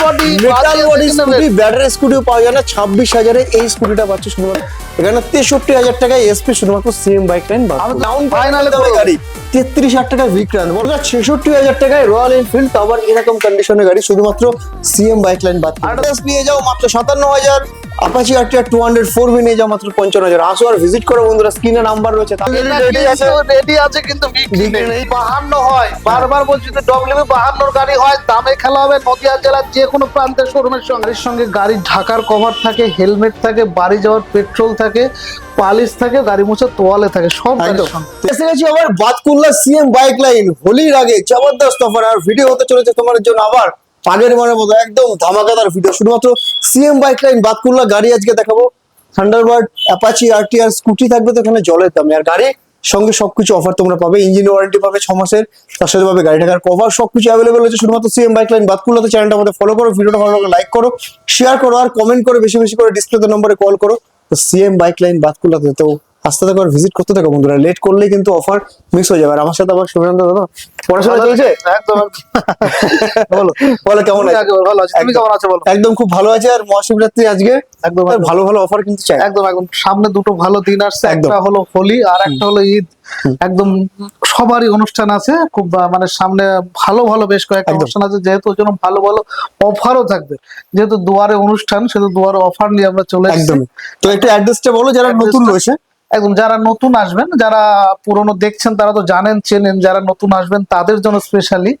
Body metal body scooty battery স্কুটিও পাওয়া যায় না। ছাব্বিশ হাজারে এই স্কুটিটা পাচ্ছে শুধুমাত্র এখানে তেষট্টি হাজার টাকায় এসপি শুধুমাত্র CM bike line down final গাড়ি তেত্রিশ হাজার টাকায় বিক্রান্ত বলো ছেষট্টি হাজার টাকায় রয়্যাল এনফিল্ড আবার এরকম কন্ডিশনের গাড়ি শুধুমাত্র সিএম বাইক লাইন বাদ নিয়ে যাও মাত্র সাতান্ন হাজার Apache RTR two hundred four V নিয়ে যাও মাত্র পঞ্চান্ন হাজার। আসো আর ভিজিট করো বন্ধুরা স্ক্রিনে নাম্বার রয়েছে তাহলে ready আছে। রেডি আছে কিন্তু। বাহান্ন হয় বারবার বলছি যে ডব্লিউ বাহান্নর গাড়ি হয় দামে খেলা হবে নদিয়া জেলার যে কোনো প্রান্তের শোরুমের সঙ্গে। সঙ্গে গাড়ির ঢাকার কভার থাকে হেলমেট থাকে বাড়ি যাওয়ার পেট্রোল থাকে পালিশ থাকে গাড়ি মোছার তোয়ালে থাকে সব এসে গেছি আবার বাতকুল্লা সিএম বাইক লাইন হোলির আগে জবরদস্ত অফার আর ভিডিও হতে চলেছে তোমার জন্য আবার। আগের বারের মতো একদম ধামাকাদার ভিডিও শুধুমাত্র সিএম বাইক লাইন বাতকুল্লা গাড়ি আজকে দেখাবো। থান্ডারবার্ড অ্যাপাচি আরটিআর স্কুটি থাকবে তো এখানে জলের দামে। আর গাড়ি, সঙ্গে সবকিছু অফার তোমরা পাবে। ইঞ্জিন ওয়ারেন্টি পাবে ছ মাসের। তার সাথে পাবে গাড়ি টাকার কভার সবকিছু অ্যাভেলেবল আছে শুধুমাত্র সিএম বাইক লাইন বাদ বাতকুল্লাতে চ্যানেলটা আমাদের ফলো করো। ভিডিওটা ভালো লাইক করো শেয়ার করো, আর কমেন্ট করে বেশি বেশি করে ডিসপ্লেতে নম্বরে কল করো। তো সিএম বাইক লাইন বাতকুল্লাতে তো আসতে থাকো আর ভিজিট করতে থাকো বন্ধুরা। লেট করলেই কিন্তু অফার মিস হয়ে যাবে। আর আমার সাথে আবার সুরেন্দ্র দাদা পড়াশোনা চলছে? বলো বলো কেমন আছে? ভালো আছে। তুমি কেমন আছো বলো? একদম খুব ভালো আছে। আর মহাশিবরাত্রি আজকে। একদম, ভালো ভালো অফার কিন্তু চাই। একদম একদম। সামনে দুটো ভালো দিন আসছে। একটা হলো হোলি আর একটা হলো ঈদ। একদম সবারই অনুষ্ঠান আছে। খুব মানে সামনে ভালো ভালো বেশ কয়েকটা অনুষ্ঠান আছে। যেহেতু ওই জন্য ভালো ভালো অফারও থাকবে। যেহেতু দুয়ারে অনুষ্ঠান সেহেতু দুয়ারে অফার নিয়ে আমরা চলে একদম। তো একটু অ্যাড্রেসটা বলো যারা নতুন রয়েছে। একদম যারা নতুন আসবেন যারা পুরনো দেখছেন তারা তো জানেন চেনেন যারা নতুন আসবেন তাদের জন্য স্পেশালি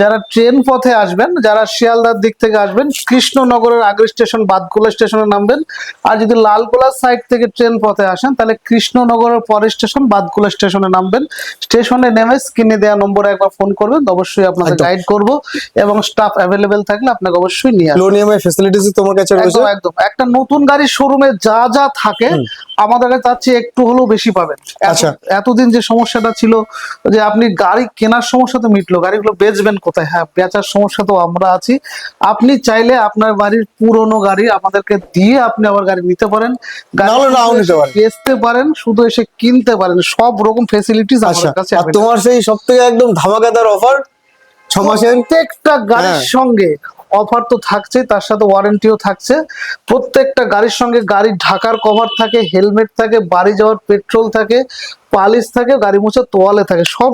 যারা ট্রেন পথে আসবেন যারা শিয়ালদার দিক থেকে আসবেন কৃষ্ণনগরের আগের স্টেশন বাদকুলা স্টেশনে নামবেন আর যদি লালগোলার সাইড থেকে ট্রেন পথে আসেন তাহলে কৃষ্ণনগরের পরের স্টেশন বাদকুলা স্টেশনে নামবেন। স্টেশনে নেমে স্ক্রিনে দেওয়া নম্বরে একবার ফোন করবেন অবশ্যই আপনাদের একদম। গাইড করব এবং স্টাফ অ্যাভেলেবেল থাকলে আপনাকে অবশ্যই নিয়ে আসবেন লোন ইএমআই ফ্যাসিলিটিস তোমার কাছে রয়েছে? একদম একটা নতুন গাড়ির শোরুমে যা যা থাকে আমাদের কাছে একটু হলেও বেশি পাবেন। আচ্ছা। এতদিন যে সমস্যাটা ছিল যে আপনি গাড়ি কেনার সমস্যা তো মিটলো গাড়িগুলো বেচবেন কোথায়? হ্যাঁ বেচার সমস্যা তো আমরা আছি। আপনি চাইলে আপনার বাড়ির পুরনো গাড়ি আমাদেরকে দিয়ে আপনি আবার গাড়ি নিতে পারেন। বেচতে পারেন শুধু এসে কিনতে পারেন। সব রকম ফেসিলিটিস আচ্ছা আমাদের কাছে আর তোমার সেই সব থেকে একদম ধামাকাদার অফার ছ মাসের প্রত্যেকটা গাড়ির হ্যাঁ। সঙ্গে অফার তো থাকছে তার সাথে ওয়ারেন্টিও থাকছে। প্রত্যেকটা গাড়ির সঙ্গে গাড়ির ঢাকার কভার থাকে হেলমেট থাকে বাড়ি যাওয়ার পেট্রোল থাকে পালিশ থাকে গাড়ি মোছার তোয়ালে থাকে সব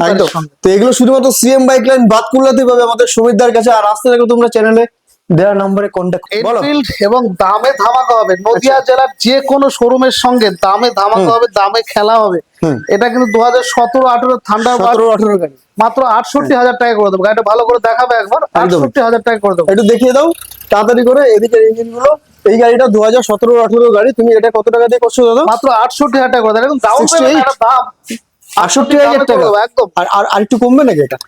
তো এগুলো শুধুমাত্র সিএম বাইক লাইন বাতকুল্লাতে পাবে আমাদের সুমিতদার কাছে। আর আসতে থাকো তোমরা চ্যানেলে দেওয়া নম্বরে কন্ট্যাক্ট এনফিল্ড এবং দামে ধামাকা হবে। নদিয়া জেলার যে কোনো শোরুমের সঙ্গে দামে ধামাকা হবে দামে খেলা হবে। এটা কিন্তু দু হাজার সতেরো আঠেরো ঠান্ডা সতেরো আঠেরো গাড়ি। মাত্র আটষট্টি হাজার টাকা করে দেবো। গাড়িটা ভালো করে দেখাবে একবার। আটষট্টি হাজার টাকা করে দেবো। একটু দেখিয়ে দাও তাড়াতাড়ি করে এদিকে ইঞ্জিনগুলো এই গাড়িটা দু হাজার সতেরো আঠেরো গাড়ি। তুমি এটা কত টাকা দিয়ে করছ দাদা? মাত্র আটষট্টি হাজার টাকা করে দেবো। একদম ডাউন 68? দাম। আটষট্টি হাজার টাকা? একদম। আর আর একটু কমবে নাকি এটা?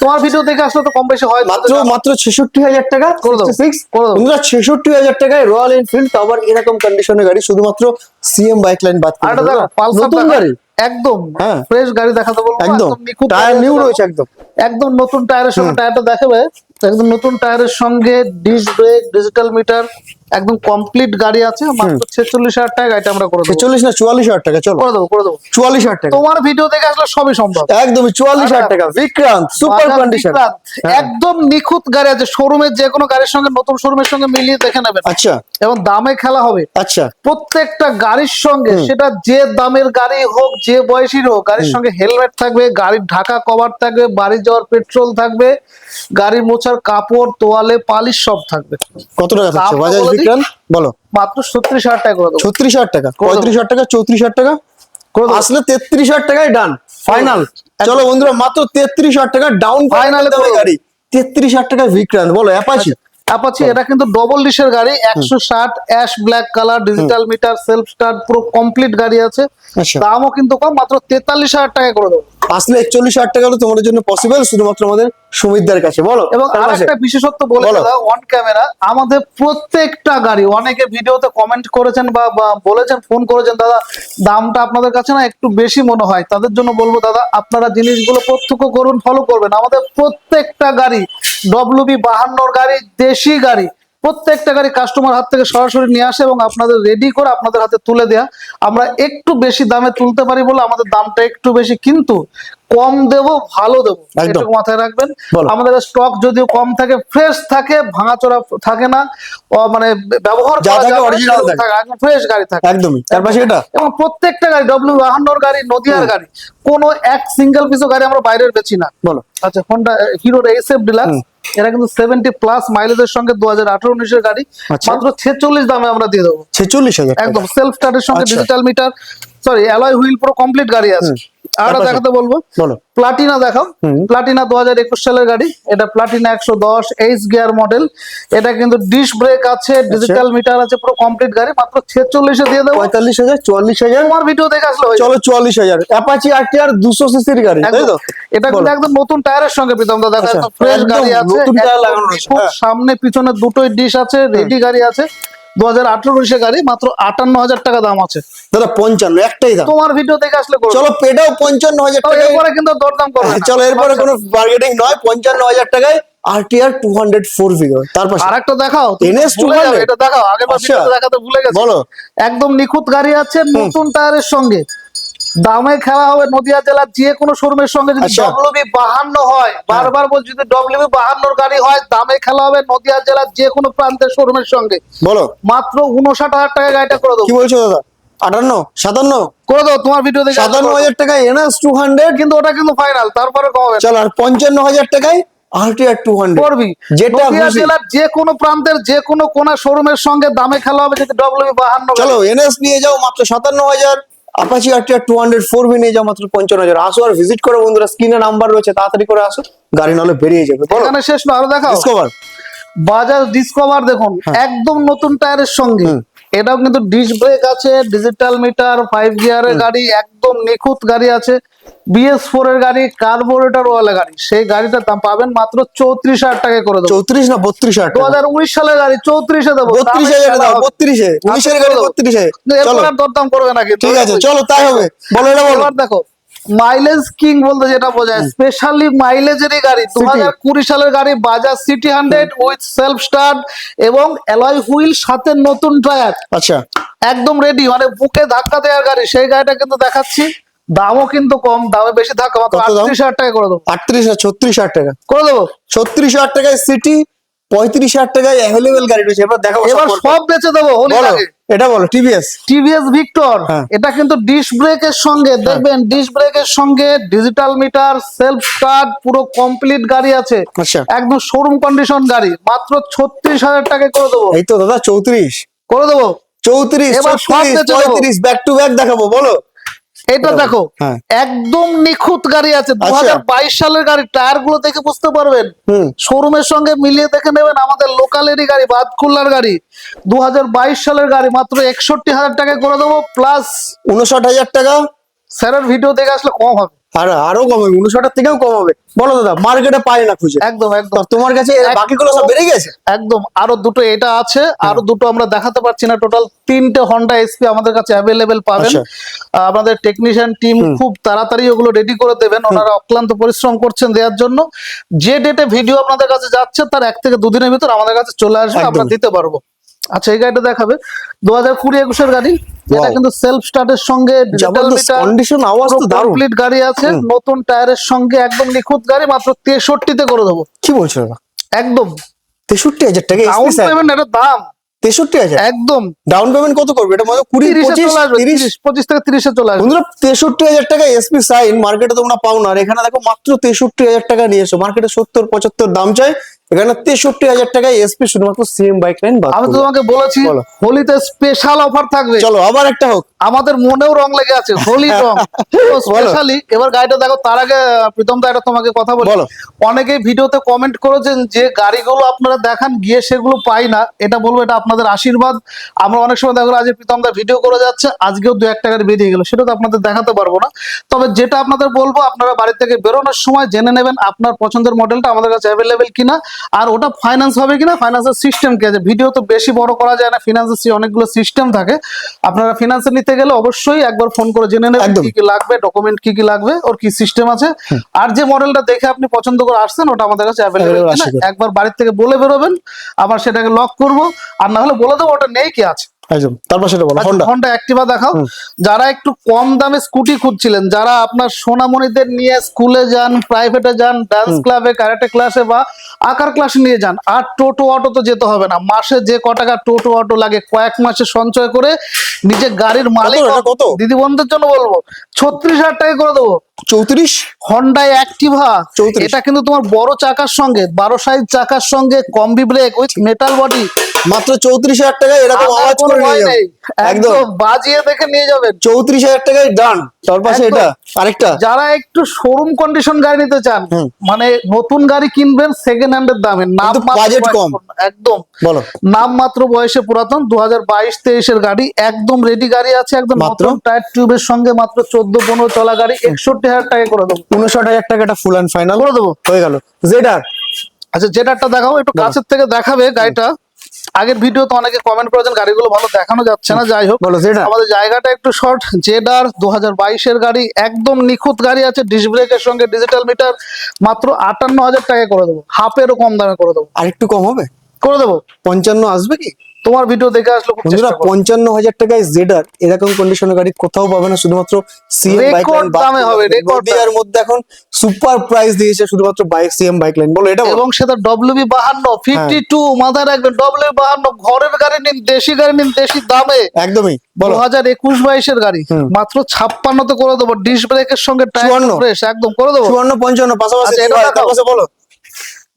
তোমার ভিডিও দেখে আসলে তো কম বেশি হয় মাত্র মাত্র ছেষট্টি হাজার টাকা করে দাও, 66 করে দাও। বন্ধুরা ছেষট্টি হাজার টাকায় রয়্যাল এনফিল্ড আবার এরকম কন্ডিশনের গাড়ি শুধুমাত্র সিএম বাইক লাইন বাদ করে দাও। পালসার গাড়ি? একদম হ্যাঁ। ফ্রেশ গাড়ি দেখাতে বলব একদম টায়ার নিউ রয়েছে একদম। একদম নতুন টায়ারের সঙ্গে টায়ারটা দেখাবে একদম নতুন টায়ারের সঙ্গে ডিস্ক ব্রেক ডিজিটাল মিটার একদম কমপ্লিট গাড়ি আছে মাত্র হাজার টাকা গাড়িটা আমরা করে দেবো। ছেচল্লিশ না চুয়াল্লিশ হাজার টাকা চলো। করে দেবো করে দেবো। টাকা। তোমার ভিডিও দেখে আসলে সবই সম্ভব। একদমই টাকা। বিক্রান্ত সুপার কন্ডিশন একদম নিখুঁত গাড়ি আছে শোরুমের যে কোনো গাড়ির সঙ্গে নতুন শোরুমের সঙ্গে মিলিয়ে দেখে নেবেন। আচ্ছা। এবং দামে খেলা হবে। আচ্ছা। প্রত্যেকটা গাড়ির সঙ্গে সেটা যে দামের গাড়ি হোক যে বয়সীর হোক গাড়ির সঙ্গে হেলমেট থাকবে গাড়ির ঢাকা কভার থাকবে বাড়ি যাওয়ার পেট্রোল থাকবে গাড়ির মোছার কাপড় তোয়ালে পালিশ সব থাকবে। কত টাকা থাকছে? বাজাজ বলে বলো। মাত্র ছত্রিশ হাজার টাকা করে ছত্রিশ হাজার টাকা। পঁয়ত্রিশ হাজার টাকা চৌত্রিশ হাজার টাকা? আসলে তেত্রিশ হাজার টাকায় ডান ফাইনাল চলো বন্ধুরা মাত্র তেত্রিশ হাজার টাকা ডাউন ফাইনাল দেবো। গাড়ি। তেত্রিশ হাজার টাকায় বিক্রান্ত বলো অ্যাপাচি অ্যাপাচি এটা কিন্তু ডবল ডিশের গাড়ি একশো ষাট ash black colour digital meter self start পুরো কমপ্লিট গাড়ি আছে। আচ্ছা। দামও কিন্তু কম মাত্র তেতাল্লিশ হাজার টাকা করে দেবো। আসলে একচল্লিশ হাজার টাকা তোমাদের জন্য পসিবল শুধুমাত্র আমাদের সুমিতদার কাছে। বলো এবং। আরেকটা বিশেষত্ব বলে অন ক্যামেরা আমাদের প্রত্যেকটা গাড়ি অনেকে ভিডিওতে কমেন্ট করেছেন বা বা বলেছেন ফোন করেছেন দাদা দামটা আপনাদের কাছে না একটু বেশি মনে হয়। তাদের জন্য বলব দাদা আপনারা জিনিসগুলো প্রত্যক্ষ করুন ফলো করবেন। আমাদের প্রত্যেকটা গাড়ি ডব্লিউবি বাহান্নর গাড়ি দেশি গাড়ি প্রত্যেকটা গাড়ি কাস্টমার হাত থেকে সরাসরি নিয়ে আসে এবং আপনাদের রেডি করে আপনাদের হাতে তুলে দেয়া। আমরা একটু বেশি দামে তুলতে পারি বলে আমাদের দামটা একটু বেশি কিন্তু কম দেব ভালো দেবো। মাথায় রাখবেন। আমাদের স্টক যদিও কম থাকে ফ্রেশ থাকে ভাঙাচোরা থাকে না মানে ব্যবহার ফ্রেশ গাড়ি থাকে। একদমই। তার পাশে এটা? এবং প্রত্যেকটা গাড়ি ডব্লিউ বাহান্নর গাড়ি নদিয়ার গাড়ি কোনো এক সিঙ্গেল পিসও গাড়ি আমরা বাইরের বেচি না। বলো। আচ্ছা হোন্ডা হিরোর এসএফ ডিলাক্স এরা কিন্তু সেভেন্টি প্লাস মাইলেজের সঙ্গে দু হাজার আঠারো উনিশের গাড়ি। আচ্ছা। মাত্র ছেচল্লিশ দামে আমরা দিয়ে দেবো। ছেচল্লিশ হাজার একদম সেলফ স্টার্টের সঙ্গে। Digital meter sorry alloy wheel পুরো কমপ্লিট গাড়ি আছে। আর? দেখাতে বলব। বলো। প্লাটিনা দেখাও। প্লাটিনা দু হাজার একুশ সালের গাড়ি। এটা প্লাটিনা একশো দশ এইচ গিয়ার মডেল এটা কিন্তু ডিশ ব্রেক আছে আচ্ছা। ডিজিটাল মিটার আছে পুরো কমপ্লিট গাড়ি। মাত্র ছেচল্লিশে দিয়ে দেবো। পঁয়তাল্লিশ হাজার চুয়াল্লিশ হাজার। তোমার ভিডিও দেখে আসলে চলো চুয়াল্লিশ হাজার। অ্যাপাচি আর টি আর দুশো সিসির গাড়ি তাই তো? এটা কিন্তু একদম নতুন টায়ারের সঙ্গে প্রীতম দা দেখা আচ্ছা, ফ্রেশ গাড়ি আছে। হ্যাঁ। সামনে পিছনে দুটোই ডিশ আছে রেডি গাড়ি আছে। দু হাজার আঠারো গাড়ি মাত্র আটান্ন হাজার টাকা দাম আছে। দাদা পঞ্চান্ন একটাই দাম। তোমার ভিডিও দেখে আসলে চলো পেটাও পঞ্চান্ন হাজার টাকা এরপরে কিন্তু দরদাম করবে চলো এরপরে কোনো বার্গেটিং নয় পঞ্চান্ন হাজার টাকায় তার পাশে আরেকটা দেখাও তুমি NS যাবে, 200 এটা দেখাও আগের বার আচ্ছা। ভিডিওতে দেখাতে ভুলে গেছি। বলো। একদম নিখুঁত গাড়ি আছে নতুন টায়ারের সঙ্গে। দামে খেলা হবে নদিয়া জেলার যে কোনো শোরুমের সঙ্গে যদি আচ্ছা। ডব্লিউবি বাহান্ন হয় বারবার বলছি যদি ডব্লিউবি বাহান্নর গাড়ি হয় দামে খেলা হবে নদিয়া জেলার যে কোনো প্রান্তের শোরুমের সঙ্গে। বলো। মাত্র উনষাট হাজার টাকা গাড়িটা করে দেবো কি বলছো দাদা? আটান্ন? সাতান্ন? করে দেবো তোমার ভিডিও দেখে সাতান্ন হাজার টাকায় এনএস টু হান্ড্রেড কিন্তু ওটা কিন্তু ফাইনাল তারপরে। চলো আর পঞ্চান্ন হাজার টাকায় আর টি হান্ড্রেড করবি। যেটা নদিয়া খুশি। জেলার যে কোনো প্রান্তের যে কোনো কোনা শোরুমের সঙ্গে দামে খেলা হবে যদি ডব্লিউবি বাহান্ন চলো এনএস নিয়ে যাও মাত্র সাতান্ন হাজার। Apache R T hundred four V নিয়ে যাও মাত্র পঞ্চান্ন হাজার। আসো আর ভিজিট করো বন্ধুরা স্ক্রিনে নাম্বার রয়েছে তাড়াতাড়ি করে আসো গাড়ি নাহলে বেরিয়ে যাবে বলো। শেষ না আরও দেখাও। ডিসকভার বাজাজ ডিসকভার দেখুন একদম নতুন টায়ারের সঙ্গে। এটাও কিন্তু ডিস ব্রেক আছে ডিজিটাল মিটার ফাইভ গিয়ারের গাড়ি একদম নিখুঁত গাড়ি আছে। বিএস ফোর এর গাড়ি কার্বোরেটর ওয়ালা গাড়ি। সেই গাড়িটার দাম পাবেন মাত্র চৌত্রিশ হাজার টাকা করে দেবো। চৌত্রিশ না বত্রিশ হাজার দু হাজার উনিশ সালের গাড়ি চৌত্রিশে দেবো। বত্রিশ হাজার দাম বত্রিশে। উনিশের গাড়ি বত্রিশে। চলো। এরপর আর দরদাম করবে না কিন্তু। ঠিক আছে চলো তাই হবে। বলো এটা বলো। দেখো মাইলেজ কিং বলতে যেটা বোঝায় স্পেশালি মাইলেজেরই গাড়ি দু হাজার কুড়ি সালের গাড়ি Bajaj CT hundred with self start এবং অ্যালয় হুইল সাথে নতুন টায়ার আচ্ছা। একদম রেডি মানে বুকে ধাক্কা দেওয়ার গাড়ি। সেই গাড়িটা কিন্তু দেখাচ্ছি। দামও কিন্তু কম দামে বেশি ধাক্কা মাত্র আটত্রিশ হাজার টাকা করে দেবো। আটত্রিশ আর ছত্রিশ হাজার টাকা। করে দেবো? ছত্রিশ হাজার টাকায় সিটি পঁয়ত্রিশ হাজার টাকায় অ্যাভেলেবেল গাড়ি রয়েছে। এবার দেখাবো এবার সব বেচে দেবো এটা বলো টিভিএস টিভিএস ভিক্টর হ্যাঁ। এটা কিন্তু ডিশ ব্রেকের সঙ্গে দেখবেন ডিশ ব্রেকের সঙ্গে ডিজিটাল মিটার সেলফ স্টার্ট পুরো কমপ্লিট গাড়ি আছে। আচ্ছা। একদম শোরুম কন্ডিশন গাড়ি মাত্র ছত্রিশ হাজার টাকায় করে দেবো। এই তো দাদা চৌত্রিশ। করে দেবো। চৌত্রিশ পঁয়ত্রিশ ব্যাক টু ব্যাক দেখাবো বলো। এটা দেখো হ্যাঁ। একদম নিখুঁত গাড়ি আছে। দু আচ্ছা। বাইশ সালের গাড়ি টায়ারগুলো দেখে বুঝতে পারবেন। হুম। শোরুমের সঙ্গে মিলিয়ে দেখে নেবেন আমাদের লোকালেরই গাড়ি বাদকুল্লার গাড়ি। দু বাইশ সালের গাড়ি মাত্র একষট্টি হাজার টাকায় করে দেবো প্লাস উনষাট হাজার টাকা। স্যারের ভিডিও দেখে আসলে কম হবে। আর আরও কম উনষাটের থেকেও কম হবে। বলো দাদা মার্কেটে পাই না খুঁজে? একদম একদম। তোমার কাছে। বাকিগুলো সব বেড়ে গেছে? একদম আরও দুটো এটা আছে আরও দুটো আমরা দেখাতে পারছি না। টোটাল তিনটে হন্ডা এসপি আমাদের কাছে অ্যাভেলেবেল পাবেন। আচ্ছা। আমাদের টেকনিশিয়ান টিম খুব তাড়াতাড়ি ওগুলো রেডি করে দেবেন। ওনারা অক্লান্ত পরিশ্রম করছেন দেওয়ার জন্য। যে ডেটে ভিডিও আপনাদের কাছে যাচ্ছে তার এক থেকে দুদিনের ভিতর আমাদের কাছে চলে আসবে আমরা দিতে পারব। আচ্ছা এই গাড়িটা দেখাবে। দু হাজার কুড়ি একুশের গাড়ি। এটা কিন্তু সেলফ স্টার্টের সঙ্গে কন্ডিশন আওয়াজ তো দারুণ। কমপ্লিট গাড়ি আছে। নতুন টায়ারের সঙ্গে একদম নিখুঁত গাড়ি মাত্র তেষট্টিতে করে দেবো। কি বলছো একদম। তেষট্টি হাজার টাকা ডাউন পেমেন্ট এটার দাম। তেষট্টি হাজার? একদম। ডাউন পেমেন্ট কত করবে? এটা মানে কুড়ি পঁচিশ পঁচিশ থেকে তিরিশে চলে আসবে। বন্ধুরা তেষট্টি হাজার টাকা এসপি সাইন মার্কেটে তোমরা পাও না। আর এখানে দেখো মাত্র তেষট্টি হাজার টাকা নিয়ে এসো। মার্কেটে সত্তর পঁচাত্তর দাম চাই। এখানে তেষট্টি হাজার টাকায় এসপি শুধুমাত্র সিএম বাইক লাইন আমি তো তোমাকে বলেছি হোলিতে স্পেশাল অফার থাকবে। চলো আবার একটা হোক। আমাদের মনেও রং লেগে আছে হোলি রং। স্পেশালি এবার গাড়িটা দেখো তার আগে প্রীতম দা এটা তোমাকে কথা বলি। অনেকেই ভিডিওতে কমেন্ট করেছেন যে গাড়িগুলো আপনারা দেখান গিয়ে সেগুলো পাই না। এটা বলব এটা আপনাদের আশীর্বাদ। আমরা অনেক সময় দেখো আজ প্রীতম দা ভিডিও করে যাচ্ছে আজকেও দু একটা গাড়ি বেরিয়ে গেল। সেটা তো আপনাদের দেখাতে পারব না। তবে যেটা আপনাদের বলব আপনারা বাড়ি থেকে বেরোনোর সময় জেনে নেবেন আপনার পছন্দের মডেলটা আমাদের কাছে অ্যাভেলেবেল কিনা। আর ওটা ফাইন্যান্স হবে কিনা? ফাইন্যান্সের সিস্টেম কি? আছে ভিডিও তো বেশি বড় করা যায় না ফিনান্সের অনেকগুলো সিস্টেম থাকে। আপনারা ফিনান্সে নিতে গেলে অবশ্যই একবার ফোন করে জেনে নেবেন কি কি লাগবে ডকুমেন্ট কি কি লাগবে ওর কি সিস্টেম আছে। আর যে মডেলটা দেখে আপনি পছন্দ করে আসছেন ওটা আমাদের কাছে অ্যাভেলেবেল আছে একবার বাড়ির থেকে বলে বেরোবেন আবার সেটাকে লক করব আর না হলে বলে দেবো ওটা নেই কি আছে। একদম। তারপর সেটা বলো হন্ডা হন্ডা অ্যাক্টিভা দেখাও। যারা একটু কম দামে স্কুটি খুঁজছিলেন যারা আপনার সোনামণিদের নিয়ে স্কুলে যান প্রাইভেটে যান ডান্স ক্লাবে ক্যারাটে ক্লাসে বা আঁকার ক্লাসে নিয়ে যান আর টোটো অটো তো যেতে হবে না। মাসে যে ক টাকা টোটো অটো লাগে কয়েক মাসে সঞ্চয় করে নিজে গাড়ির মালিক কত? দিদি বন্ধুদের জন্য বলব ছত্রিশ হাজার টাকা করে দেবো। চৌত্রিশ? হন্ডাই অ্যাক্টিভা 34 এটা কিন্তু তোমার বড় চাকার সঙ্গে বারো সাইজ চাকার সঙ্গে combi brake with metal body মাত্র চৌত্রিশ হাজার টাকায় এরকম আওয়াজ করে নিয়ে যাবে। একদম বাজিয়ে দেখে নিয়ে যাবেন। চৌত্রিশ হাজার টাকায় ডান তার পাশে এটা আরেকটা। যারা একটু শোরুম কন্ডিশন গাড়ি নিতে চান মানে নতুন গাড়ি কিনবেন সেকেন্ড হ্যান্ডের দামে নাম মাত্র কম। একদম। বলো। নাম মাত্র বয়সে পুরাতন দু হাজার বাইশ তেইশের গাড়ি একদম রেডি গাড়ি আছে একদম মাত্র? টায়ার টিউবের সঙ্গে মাত্র চোদ্দ পনেরো চলা গাড়ি একষট্টি হাজার টাকা করে দেবো। উনষাট হাজার টাকাটা ফুল অ্যান্ড ফাইনাল করে দেবো। হয়ে গেল। জেডার আচ্ছা যেটারটা দেখাও একটু কাছের থেকে দেখাবে গাড়িটা। আগের ভিডিও তো অনেকে কমেন্ট করেছেন গাড়িগুলো ভালো দেখানো যাচ্ছে না যাই হোক। আমাদের জায়গাটা একটু শর্ট জেডার দু হাজার বাইশের গাড়ি একদম নিখুঁত গাড়ি আছে ডিস ব্রেকের সঙ্গে ডিজিটাল মিটার মাত্র আটান্ন হাজার টাকা করে দেবো। হাফেরও কম দামে করে দেবো। আর একটু কম হবে? করে দেবো। পঞ্চান্ন আসবে কি? তোমার ভিডিও দেখে আসলে বন্ধুরা। পঞ্চান্ন হাজার টাকায় জেডার এরকম কন্ডিশনের গাড়ি কোথাও পাবে না শুধুমাত্র সিএম বাইক Record দামে হবে, record এর মধ্যে এখন সুপার প্রাইস দিয়েছে শুধুমাত্র বাইক সিএম বাইক লাইন বলো এটা এবং সেটা ডব্লিউবি বাহান্ন ফিফটি টু মাথায় রাখবেন ডব্লিউবি বাহান্ন ঘরের গাড়ি নিন দেশি গাড়ি নিন দেশি দামে। একদমই বলো। হাজার একুশ বাইশের গাড়ি মাত্র মাত্র ছাপ্পান্নতে করে দেবো ডিস ব্রেকের সঙ্গে টায়ার। ফ্রেশ একদম করে দেবো। চুয়ান্ন পঞ্চান্ন পাশাপাশি আচ্ছা, এটা পাশে বলো।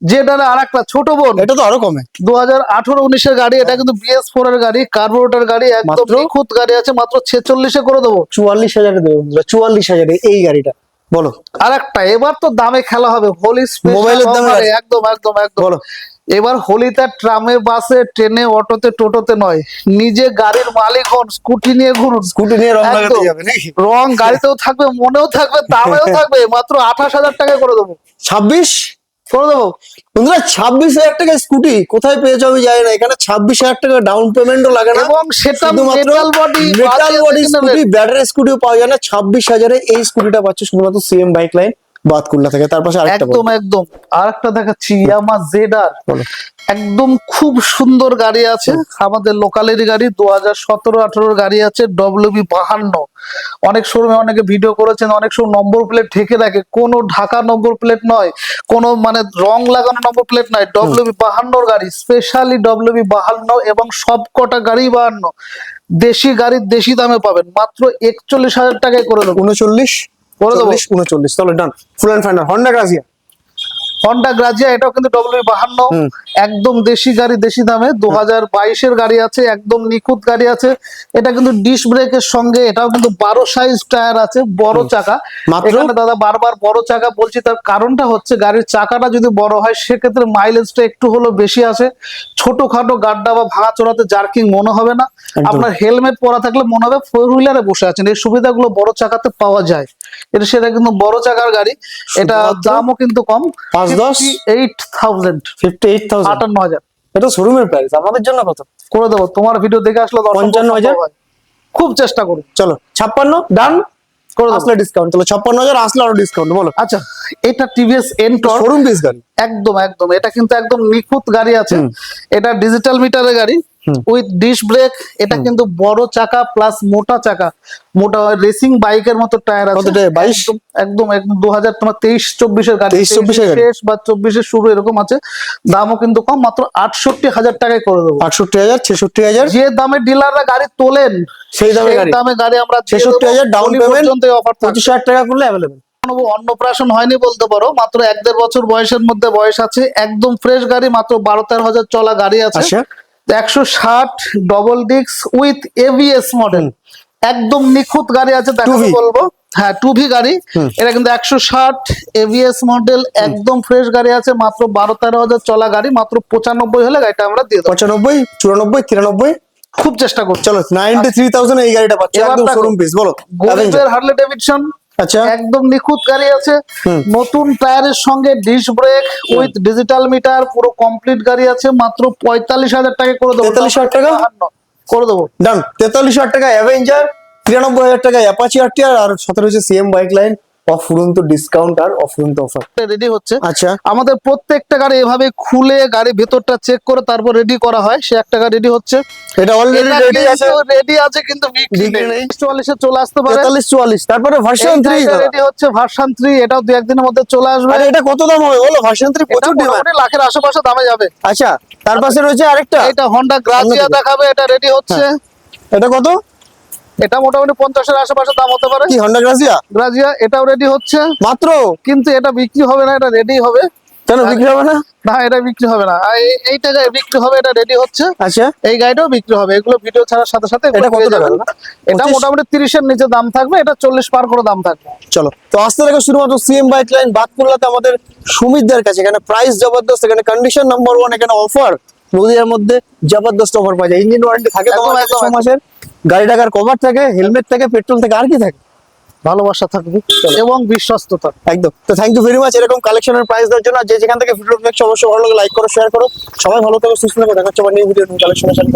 যেটার আর একটা ছোট বোন এটা তো আরও কমে। দু হাজার আঠারো উনিশের গাড়ি এটা কিন্তু বিএস ফোর এর গাড়ি কার্বোরেটর গাড়ি একদম? নিখুঁত গাড়ি আছে মাত্র ছেচল্লিশে করে দেবো। চুয়াল্লিশ হাজারে দেবে চুয়াল্লিশ হাজারে এই গাড়িটা। বলো। আর একটা এবার তো দামে খেলা হবে হোলি মোবাইলের দামে একদম একদম একদম। বলো। এবার হোলিতে ট্রামে বাসে ট্রেনে অটোতে টোটোতে নয় নিজে গাড়ির মালিক হন স্কুটি নিয়ে ঘুরুন। স্কুটি নিয়ে রং লাগাতে। যাবে রং গাড়িতেও থাকবে মনেও থাকবে দামেও থাকবে মাত্র আঠাশ হাজার টাকা করে দেবো। ছাব্বিশ? করে দেবো। বন্ধুরা ছাব্বিশ হাজার টাকা স্কুটি কোথায় পেয়েছ আমি জানি না। এখানে ছাব্বিশ হাজার টাকা ডাউন পেমেন্টও লাগে না। এবং সেটা metal body metal body scooty battery স্কুটিও পাওয়া যায় না। ছাব্বিশ হাজারে এই স্কুটিটা পাচ্ছে শুধুমাত্র সিএম বাইক লাইন বাতকুল্লা থেকে। তার পাশে আরেকটা একদম একদম। আর একটা দেখাচ্ছি ইয়ামা জেডার বলো। একদম খুব সুন্দর গাড়ি আছে। আমাদের লোকালেরই গাড়ি দু হাজার সতেরো আঠারোর গাড়ি আছে ডব্লিউবি বাহান্ন। অনেক শোরুমে অনেকে ভিডিও করেছেন অনেক সময় নম্বর প্লেট ঢেকে রাখে কোনো ঢাকা নম্বর প্লেট নয় কোনো মানে রং লাগানো নম্বর প্লেট নয় ডব্লিউবি বাহান্নর গাড়ি স্পেশালি ডব্লিউবি বাহান্ন এবং সব কটা গাড়ি বাহান্ন। দেশি গাড়ির দেশি দামে পাবেন মাত্র একচল্লিশ হাজার টাকায় করে দেবো। উনচল্লিশ? করে দেবো। উনচল্লিশ তাহলে done full and final Honda Grazia Honda Grazia এটাও কিন্তু ডব্লিউ বাহান্ন। একদম দেশি গাড়ি দেশি দামে। দু হাজার বাইশের গাড়ি আছে একদম নিখুঁত গাড়ি আছে। এটা কিন্তু ডিস ব্রেকের সঙ্গে এটাও কিন্তু বারো সাইজ টায়ার আছে বড় চাকা। এখানে দাদা বারবার বড় চাকা বলছি তার কারণটা হচ্ছে গাড়ির চাকাটা যদি বড় হয় সেক্ষেত্রে মাইলেজটা একটু হলো বেশি আসে। ছোটখাটো গাড্ডা বা ভাঙা চড়াতে জার্কিং মনে হবে না। আপনার হেলমেট পরা থাকলে মনে হবে ফোর হুইলারে বসে আছেন। এই সুবিধাগুলো বড় চাকাতে পাওয়া যায়। এটা সেটা কিন্তু বড় চাকার গাড়ি। এটা দামও কিন্তু কম। পাঁচ দশ? Eight thousand fifty eight thousand আটান্ন হাজার। এটা শোরুমের প্রাইস আমাদের জন্য কত? করে দেবো তোমার ভিডিও দেখে আসলো পঞ্চান্ন হাজার? খুব চেষ্টা করুন চলো ছাপ্পান্ন ডান করে আসলে ডিসকাউন্ট চলো ছাপ্পান্ন হাজার আসলে আরও ডিসকাউন্ট বলো। আচ্ছা এটা টিভিএস এন শোরুম পিস গাড়ি একদম একদম। এটা কিন্তু একদম নিখুঁত গাড়ি আছে। এটা ডিজিটাল মিটারের গাড়ি। উইথ ডিশ ব্রেক এটা কিন্তু বড় চাকা প্লাস মোটা চাকা। মোটা রেসিং বাইকের মতো টায়ার আছে? 22? একদম একদম দু হাজার তোমার তেইশ চব্বিশের গাড়ি। 23, 24 শেষ বা চব্বিশের শুরু এরকম আছে। দামও কিন্তু কম মাত্র আটষট্টি হাজার টাকায় করে দেবো। আটষট্টি হাজার ছেষট্টি হাজার? যে দামে ডিলাররা গাড়ি তোলেন সেই দামে দামে গাড়ি আমরা দিয়ে 66,000 দেবো। down হোলি payment, পর্যন্ত অফার পঁচিশ হাজার টাকা করলে অ্যাভেলেবেল অন্নপ্রাশন হয়নি বলতে পারো মাত্র এক দেড় বছর বয়সের মধ্যে বয়স আছে। একদম ফ্রেশ গাড়ি মাত্র বারো তেরো হাজার চলা গাড়ি আছে। আচ্ছা। একশো ষাট ডবল ডিক্স উইথ এভিএস মডেল একদম নিখুঁত গাড়ি আছে দেখাতে বলব। হ্যাঁ টু ভি গাড়ি। এটা কিন্তু একশো ষাট এভিএস মডেল একদম ফ্রেশ গাড়ি আছে মাত্র বারো তেরো হাজার চলা গাড়ি মাত্র পঁচানব্বই হলে গাড়িটা আমরা দিয়ে দেবো। পঁচানব্বই চুরানব্বই তিরানব্বই। খুব চেষ্টা করছি। চলো নাইনটি থ্রি থাউজেন্ড এই গাড়িটা পাচ্ছ একদম শোরুম পিস বলো। হার্লে ডেভিডসন আচ্ছা। একদম নিখুঁত গাড়ি আছে। নতুন টায়ারের সঙ্গে disc brake with digital meter পুরো কমপ্লিট গাড়ি আছে মাত্র পঁয়তাল্লিশ হাজার টাকা করে দেবো। 43,000 টাকা? করে দেবো। ডান তেতাল্লিশ হাজার টাকা অ্যাভেঞ্জার তিরানব্বই হাজার টাকা অ্যাপাচি আর আর সতেরো হচ্ছে সিএম বাইক লাইন অফুরন্ত ডিসকাউন্ট আর অফুরন্ত অফার রেডি হচ্ছে। আচ্ছা। আমাদের প্রত্যেকটা গাড়ি এভাবে খুলে গাড়ি ভেতরটা চেক করে তারপর রেডি করা হয়। সে একটা গাড়ি রেডি হচ্ছে। এটা অলরেডি রেডি আছে। রেডি আছে কিন্তু বিক্রি নেই। নেই। চুয়াল্লিশে চলে আসতে পারে। তেতাল্লিশ চুয়াল্লিশ। তারপরে ভার্সন থ্রি রেডি হচ্ছে ভার্সন থ্রি এটাও দু একদিনের মধ্যে চলে আসবে। আরে এটা কত দাম হবে বলো? ভার্সন থ্রি এটা প্রচুর ডিমান্ড লাখের আশেপাশে দামে যাবে। আচ্ছা তার পাশে রয়েছে আরেকটা। এটা হন্ডা গ্রাজিয়া দেখাবে এটা রেডি হচ্ছে। এটা কত? এটা মোটামুটি পঞ্চাশের আশেপাশে দাম হতে পারে। কি হন্ডা গ্রাজিয়া গ্রাজিয়া এটাও রেডি হচ্ছে। মাত্র? কিন্তু এটা বিক্রি হবে না এটা রেডি হবে। কেন বিক্রি হবে না? না এটা বিক্রি হবে না। এই- টাকায় বিক্রি হবে এটা রেডি হচ্ছে। আচ্ছা। এই গাড়িটাও বিক্রি হবে। এগুলো ভিডিও ছাড়ার সাথে সাথে এটা কত টাকা? এটা মোটামুটি তিরিশের নিচে দাম থাকবে এটা চল্লিশ পার করে দাম থাকবে। চলো। তো আসতে থেকে শুধুমাত্র সিএম বাইক লাইন বাতকুল্লাতে আমাদের সুমিতদের কাছে এখানে প্রাইস জবরদস্ত এখানে কন্ডিশন নাম্বার ওয়ান এখানে অফার নদীয়ার মধ্যে জবরদস্ত অফার পাওয়া যায়। ইঞ্জিন ওয়ারেন্টি থাকে তোমার ছ মাসের গাড়ি টাকার কভার থাকে হেলমেট থাকে পেট্রোল থাকে আর কি থাকে। ভালোবাসা থাকবে এবং বিশ্বস্ততা। একদম। তো থ্যাংক ইউ ভেরি মাচ এরকম কালেকশনের প্রাইস দেওয়ার জন্য যে যেখান থেকে ভিডিও দেখছ অবশ্যই ভালো লাগে লাইক করো শেয়ার করো। সবাই ভালো থাকো সুস্থ থাকো দেখা হচ্ছে আবার নিউ ভিডিও কালেকশনের সাথে